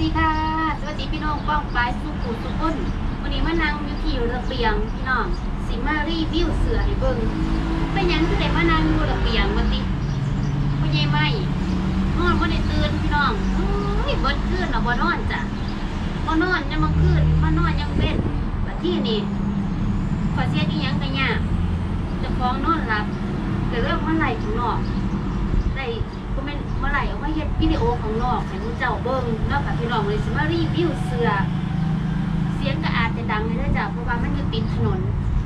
ดีค่ะ สวัสดีพี่น้องป้องปลายสุขุสุขุนวันนี้มานั่งอยู่ที่ระเบียงพี่น้องสิมารีวิวเสือให้เบิ่งเป็นยังคือได้มานั่งอยู่ระเบียงวันนี้พ่อใหญ่ไม่นอนบ่ได้ตื่นพี่น้องเฮ้ยเบิดคืนเนาะบ่นอนจ้ะบ่นอนยังมาคืนมานอนยังเป็นบัดที่นี่ขอเสียอีหยังก็ยากจะฟ้องนอนหลับแต่เรื่องมาไหลข้างนอกได้ ก็เป็นเมื่อไหร่เอามาเฮ็ดวิดีโอของนอกให้ผู้เจ้าเบิ่งเนาะค่ะพี่น้องเลยสิมารีวิวเสื้อเสียงก็อาจจะดังเลยเด้อจ้ะเพราะว่ามันอยู่ติดถนน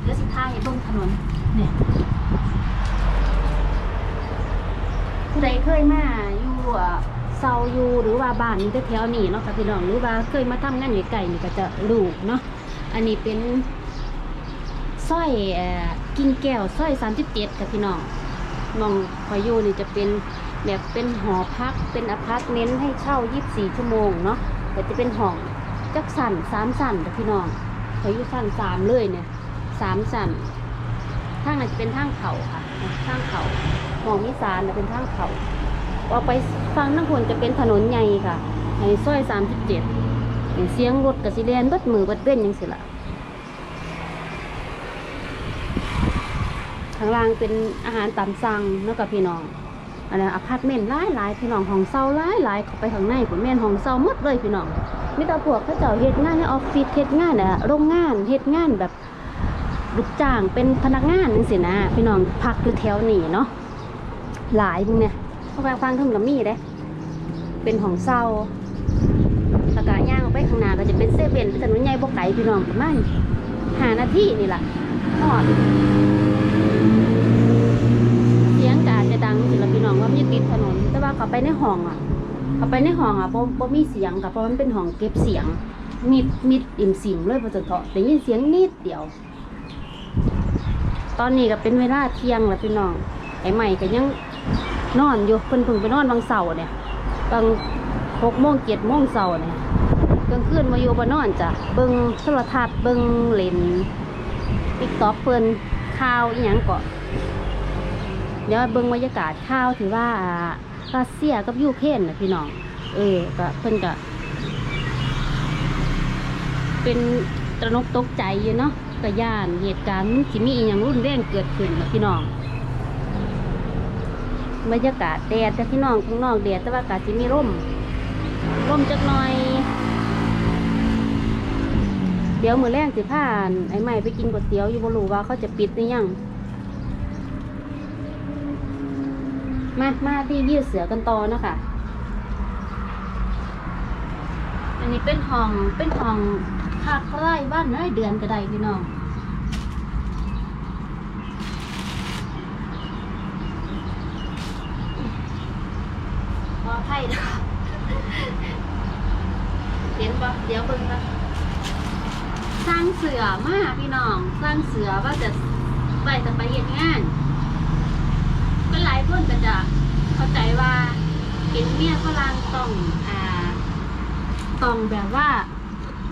เดี๋ยวสิท่ายให้เบิ่งถนนเนี่ยผู้ใดเคยมาอยู่เอ่อเซาอยู่หรือว่าบ้านนี้แถวนี้เนาะค่ะพี่น้องหรือว่าเคยมาทำงานอยู่ไกลนี่ก็จะรู้เนาะอันนี้เป็นสร้อยกิ่งแก้วสร้อย37ค่ะพี่น้องมองคอยอยู่นี่จะเป็น แบบเป็นหอพักเป็นอพาร์ตเมนต์ให้เช่า 24 ชั่วโมงเนาะแต่จะเป็นห้องจักสั่นสามสั่นพี่น้องคอยอยู่สั่นสามเลยเนี่ยสามสั่นทางนั้นจะเป็นทางเขาค่ะทางเขาห้องมิสานจะเป็นทางเขาออกไปฟังน้ำพนจะเป็นถนนใหญ่ค่ะในซอย37เนี่ยเสียงรถกับสิเรนบัดมือบัดเบ้นยังสิละข้างล่างเป็นอาหารตามสั่งนาะกับพี่น้อง อันนี้อพาร์ตเมนต์หลายหลายๆพี่น้องห้องเซาหลายหลายๆเข้าไปข้างในผมแม่นห้องเซาหมดเลยพี่น้องมีแต่พวกเขาเจ้าเฮ็ดงานในออฟฟิศเฮ็ดงานอะโรงงานเฮ็ดงานแบบลูกจ้างเป็นพนักงานจังซี่นะ พี่น้องพักอยู่แถวนี้เนาะหลายพวกเนี่ยเพราะว่าฟังถึงกับมีเด้เป็นห้องเซาแล้วก็ย่างออกไปข้างหน้าก็จะเป็นเซเว่นเป็นถนนใหญ่บ่ไกลพี่น้องประมาณห้านาทีนี่แหละฮอด เขาไปในห้องอะ เขาไปในห้องอะบ่บ่มีเสียงค่ะเพราะมันเป็นห้องเก็บเสียง มิดมิดอิ่มสิมเลยพอจะเถาะได้ยินเสียงนิดเดียว ตอนนี้ก็เป็นเวลาเที่ยงแล้วพี่น้องไอ้ใหม่ก็ยังนอนอยู่เพิ่นเพิ่งไปนอนบางเสาร์เนี่ยบางหกโมงเจ็ดโมงเสาร์เนี่ยกลางคืนมาอยู่บ่นอนจ้ะเบิ่งโทรทัศน์เบิ่งเล่นติ๊กต็อกเพิ่นข่าวอีหยังก็เดี๋ยวเบิ่งบรรยากาศข่าวถือว่าอ่า รัสเซียกับยูเครนนะพี่น้อง เออก็เพิ่นก็เป็นตระนกตกใจอยู่เนาะก็ย่านเหตุการณ์มันสิมีอีหยังรุนแรงเกิดขึ้นนะพี่น้องบรรยากาศแดดแต่พี่น้องข้างนอกแดดแต่ว่าอากาศสิมีร่มร่มจักหน่อย เดี๋ยวมือแรงสิพาน ไอ้ใหม่ไปกินก๋วยเตี๋ยวอยู่บรูว่าเขาจะปิดหรือยัง มามาที่ยืดเสือกันต่อเนาะค่ะ อันนี้เป็นห้องเป็นห้องพักไร่บ้านน้อยเดือนก็ได้พี่น้องขออภัยนะเห็นปะเดี๋ยวเบิ่งนะสร้างเสือมากพี่น้อง สร้างเสือว่าจะไปจะไปเฮ็ดงานก็หลายคน จะเข้าใจว่าเป็นเมียฝรั่งต้องอ่าต้องแบบว่า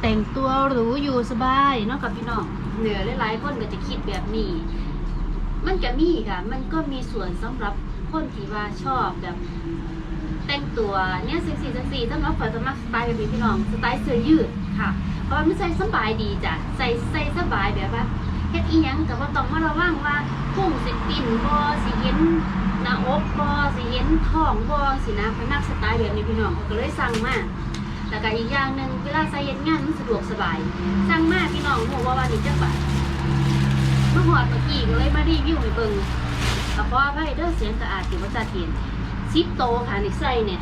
แต่งตัวหรูอยู่สบายเนาะกับพี่น้องเหนือหลายๆคนก็จะคิดแบบนี้ มันก็มีค่ะ มันก็มีส่วนสำหรับคนที่ว่าชอบแบบ แต่งตัวเนี่ยเซ็กซี่เซ็กซี่สำหรับข่อยสมัครสไตล์แบบนี้พี่น้องสไตล์เสื้อยืดค่ะ เพราะว่ามันใส่สบายดีจ้ะใส่ใส่สบายแบบว่าเฮ็ดอีหยังก็บ่ต้องมาระวังว่าพุ่งสิปิ่นบ่สิเห็น หน้าอกบ่สิเห็นท้องบ่สินะพนักสไตล์แบบนี้พี่น้องเขาก็เลยสั่งมาแล้วก็อีกอย่างหนึ่งเวลาใส่เฮ็ดงานมันสะดวกสบาย สั่งมาพี่น้องฮู้ว่าวันนี้จักบาทมาฮอดเมื่อกี้ก็เลยมารีวิวให้เบิ่งก็ขออภัยเด้อเสียงก็อาจสิบ่ชัดเจนซิปโตค่ะนี่ใส่เนี่ย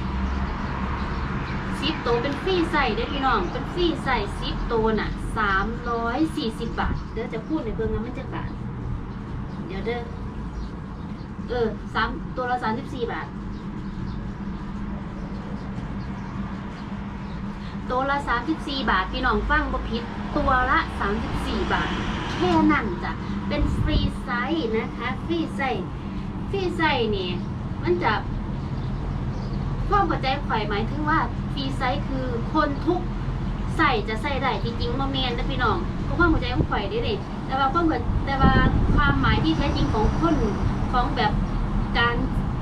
ซิปโตเป็นฟรีใส่ได้อพี่น้องเป็นฟรีใส่ซิปโตน่ะสามร้อยสี่สิบบาทเดี๋ยวจะพูดในเบื้องนั้นมันจะบาทเดี๋ยวเด้อ เออสามตัวละสามสิบสี่บาท ตัวละสามสิบสี่บาท พี่น้องฟังบ่ผิด ตัวละสามสิบสี่บาท แค่นั้นจ้ะ เป็นฟรีไซส์นะคะ ฟรีไซส์ฟรีไซส์เนี่ยมันจะความเข้าใจข่อยหมายถึงว่าฟรีไซส์คือคนทุกใส่จะใส่ได้จริงๆมาแมนนะพี่น้องเพราะความเข้าใจของข่อยได้เลยแต่ว่าความแต่ว่าความหมายที่แท้จริงของคน ของแบบการ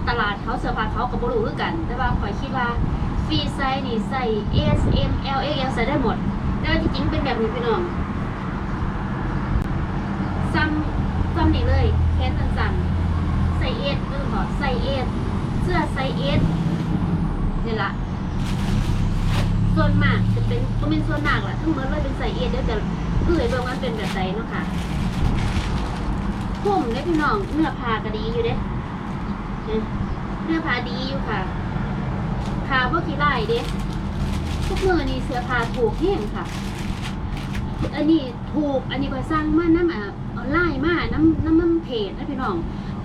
ตลาดเขาเสื้อผ้าเขากับบรูคือกัน แต่ว่าข่อยคิดว่าฟรีไซส์นี่ใส่ S M L X L ใส่ได้หมด แต่ว่าจริงๆเป็นแบบนี้พี่น้องซ้ำซ้ำนี่เลยแขนสั้นๆใส่เอสเออขอใส่เอสเสื้อใส่เอสนี่ละส่วนมากจะเป็นก็เป็นส่วนมากแหละทั้งหมดเลยเป็นใส่เอสเดี๋ยวจะเพื่อให้เบิ่งว่ามันเป็นแบบใดเนาะค่ะ ผมได้พี่น้องเนื้อผ้าก็ดีอยู่เด้เนี่ยเนื้อผ้าดีอยู่ค่ะผ้าบ่กี่ไล่เด้ทุกมือนี่เสื้อผ้าถูกแห้งค่ะ อันนี้ถูกอันนี้ก็สร้างมาน้ำอะออนไลน์มาน้ำน้ำมันเพจนะพี่น้อง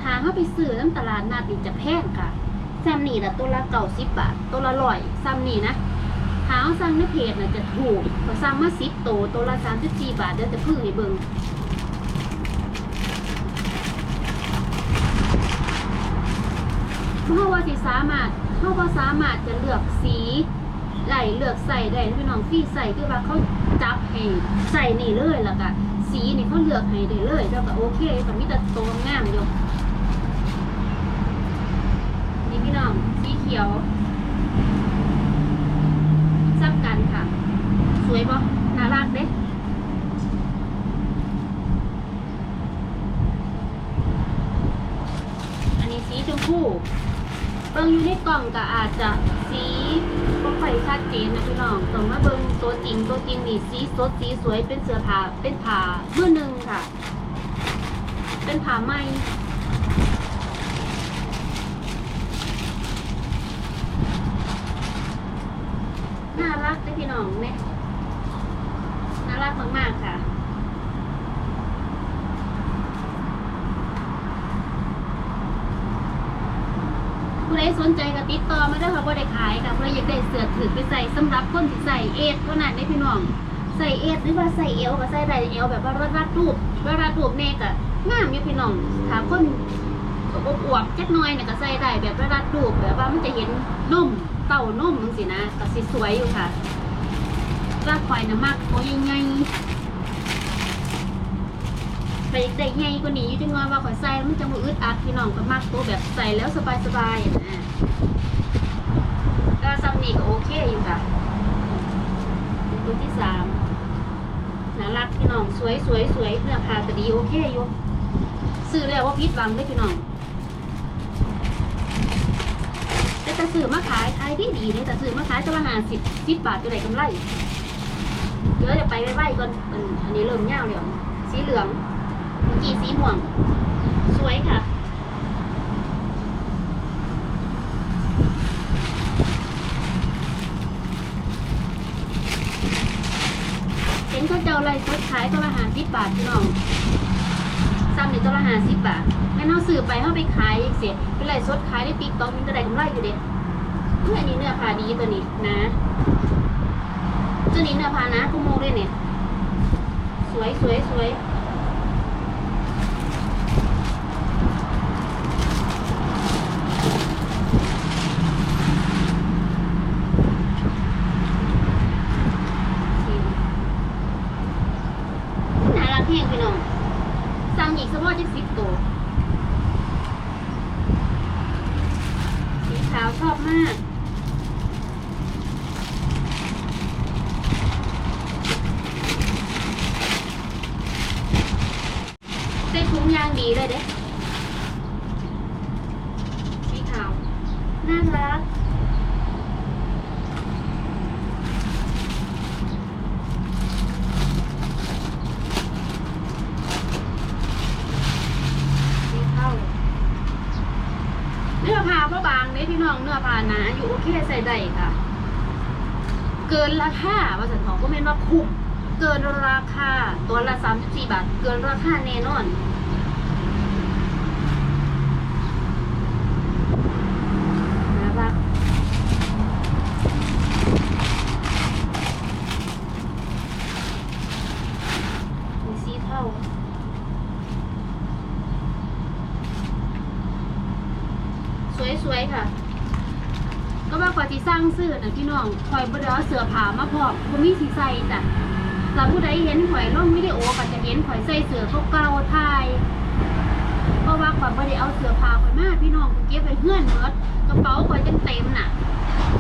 ทางเข้าไปซื้อน้ำตลาดนัดนี่จะแพงค่ะซ้ำนี่ละตัวละเก่าสิบบาทตัวละร้อยซ้ำนี่นะหาเอาสั่งในเพจน่ะจะถูกก็สั่งมาสิบโตตัวละสามสิบสี่บาทเดี๋ยวจะพึ่งให้เบิ่ง เพราะว่าสิสามารถเพราะว่สามารถจะเลือกสีไหลเลือกใส่ได้พี่น้องฟี่ใส่คือว่าเขาจับให้ใส่นี่เลยแล้วก็สีนี่เขาเลือกให้ได้เลยแล้วก็โอเคแต่มีแต่ตัวงามอยู่นี่พี่น้องสีเขียวซ้ำกันค่ะ สวยปะน่ารักเด้อันนี้สีชมพูเบิ่งอยู่ใน กล่องก็อาจจะสีบ่ค่อยชัดเจนนะพี่น้องต้องมาเบิ่งตัวจริงตัวจริงนี่สีสดสีสวยเป็นเสื้อผ้าเป็นผ้ามือหนึ่งค่ะ เป็นผ้าไหมน่ารักเด้อพี่น้องเนี่ยน่ารักมากๆค่ะ ดสนใจก็ติดต่อมาได้อค่ะว่าได้ขายค่ะผู้ใดอยากได้เสื้อถือไปใส่สำหรับคนที่ใส่เอทเท่านั้นได้อพี่น้อง ใส่เอทหรือว่าใส่เอวก็ใส่ได้เอวแบบว่ารัดรัดรูปเวลารูปเนกอะงามอยู่พี่น้องถามคนอวบๆจักหน้อยเนี่ยก็ใส่ได้แบบรัดรูปแบบว่ามันจะเห็นนุ่มเต่านุ่มจังสินะก็สิสวยอยู่ค่ะร่างควายนะมากตัวใหญ่ๆ ไปได้ใหญ่กว่านี้อยู่จังว่าว่าขอยใส่แล้วมันจะมืออึดอัดพี่น้องก็มากตัวแบบใส่แล้วสบายๆอะนะก็ซัมนี่ก็โอเคอยู่ค่ะตัวที่สามน่ารักพี่น้องสวยสวยสวยเนื้อผ้าก็ดีโอเคอยู่ซื้อแล้วว่าพิษบังได้พี่น้องแต่จะซื้อมาขายขายดีดีเลยแต่ซื้อมาขายตัวละห้าสิบสิบบาทจะได้กำไรเดี๋ยวจะไปไว้ก่อนอันนี้เริ่มเงาแล้วสีเหลือง เมื่อกี้สีม่วง สวยค่ะ เห็นเขาเจ้าไรสดขายตัวละห้าสิบบาทพี่น้องซ้ำนี่ตัวละห้าสิบบาทแม่นเอาซื้อไปเขาไปขายเสียเป็นไรสดขายในติ๊กต็อกมันก็ได้กำไรอยู่เด็ดเพื่ออันนี้เนื้อผ้าดีตัวนี้นะตัวนี้เนื้อผ้านะกุโมด้วยเนี่ย สวยสวยสวยน่า รักแห้งพี่น้อง สั่งอีกสมอจะสิบตัวสีขาวชอบมากเส้นคุ้มยางดีเลยเด้สีขาว น่ารัก สีเทาเนื้อผ้าเพราะบางเนี่ยพี่น้องเนื้อผ้าหนาอยู่ โอเคใส่ได้ค่ะ เกินราคาว่าสันของก็ไม่นว่าคุ้มเกินราคาตัวละสามสิบสี่บาท เกินราคาแน่นอนน่ารักมีสีเทาสวยๆค่ะ ก็ว่ากว่าที่สร้างเสื้อนะพี่น้องคอยบไดเอาเสื้อผ้ามาพอมคุณมีสีใส่จ้ะถ้าผู้ใดเห็นข่อยลงวิดีโอก็จะเห็นข่อยใส่เสื้อเก่าๆถ่ายเพราะว่าข่อยบ่ได้เอาเสื้อผ้าข่อยมาพี่น้องเก็บไว้เฮือนเบิดกระเป๋าข่อยจังเต็มน่ะ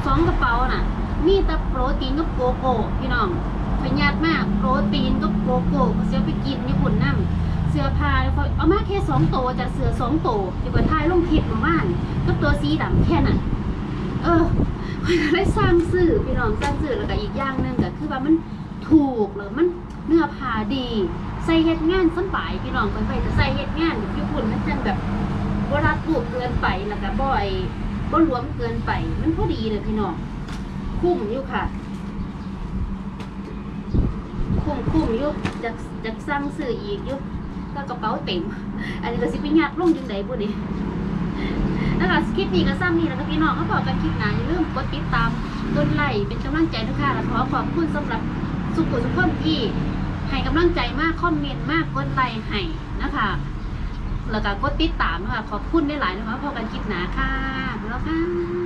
สองกระเป๋าน่ะ มีแต่โปรตีนกับโกโก้พี่น้องข่อยญาติมากโปรตีนกับโกโก้เขาสิเอาไปกินญี่ปุ่นนำเสื้อผ้าข่อยเอามาแค่สองตัวจากเสือสองตัวที่ข่อยถ่ายลงคลิปเมื่อวานกับตัวสีดำแค่นั้น เออข่อยก็เลยสร้างสื่อพี่น้องสร้างสื่อแล้วก็อีกอย่างหนึ่งก็คือว่ามันถูกหรือมันเนื้อผ้าดี ใส่เฮ็ดงานสำบายพี่น้องไปไปจะใส่เฮ็ดงานยู่ญี่ปุ่นมันจังแบบบ่รัดรูปเกินไปแล้วก็บ่อ้บ่หลวมเกินไป มันพอดีเลยพี่น้องคุ้มอยู่ค่ะ คุ้มคุ้มอยู่จะจะสร้างซื้ออีกอยู่ก็กระเป๋าเต็ม อันนี้ก็สิไปยัดลงจังไดบ่นี่ นะคะคลิปนี้ก็ซ้ำนี่แล้วก็พี่น้องเขาบอกกันคลิปหน้าอย่าลืมกดติดตามกดไลค์เป็นกำลังใจนะคะและขอขอบคุณสำหรับสุขุทุกคนที่ให้กำลังใจมากคอมเมนต์มากกดไลค์ให้นะคะแล้วก็กดติดตามนะคะขอบคุณได้หลายนะคะพอกันคลิปหนาค่ะแล้วค่ะ